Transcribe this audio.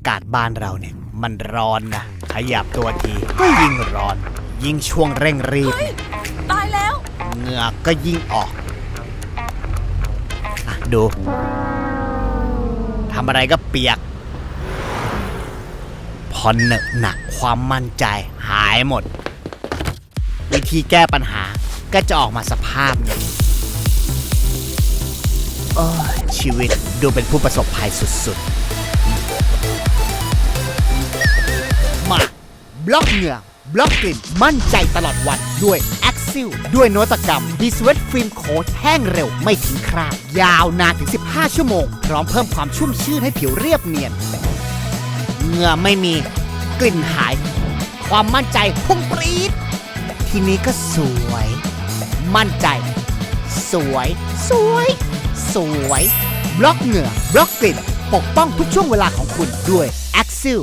ากาศบ้านเราเนี่ย มันร้อนนะขยับตัวทีก็ยิ่งร้อน ยิ่งช่วงเร่งรีบเนี่ยตายแล้ว เหงื่อก็ยิ่งออกอะดูทำอะไรก็เปียก พอเหนอะหนักความมั่นใจหายหมด วิธีแก้ปัญหาก็จะออกมาสภาพนี้โอ้ยชีวิตดูเป็นผู้ประสบภัยสุดๆ บล็อกเหงื่อบล็อกกลิ่นมั่นใจตลอดวันด้วย a x i l ด้วยนวัตกรรม d s w e a t Film Coat แห้งเร็วไม่ทิ้งคราบยาวนานถึง 15 ชั่วโมง พร้อมเพิ่มความชุ่มชื่นให้ผิวเรียบเนียนเหงื่อไม่มีกลิ่นหาย ความมั่นใจพุ่งปรี๊ดทีนี้ก็สวย มั่นใจ สวย สวย สวย บล็อกเหงื่อบล็อกกลิ่น ปกป้องทุกช่วงเวลาของคุณด้วย a x i l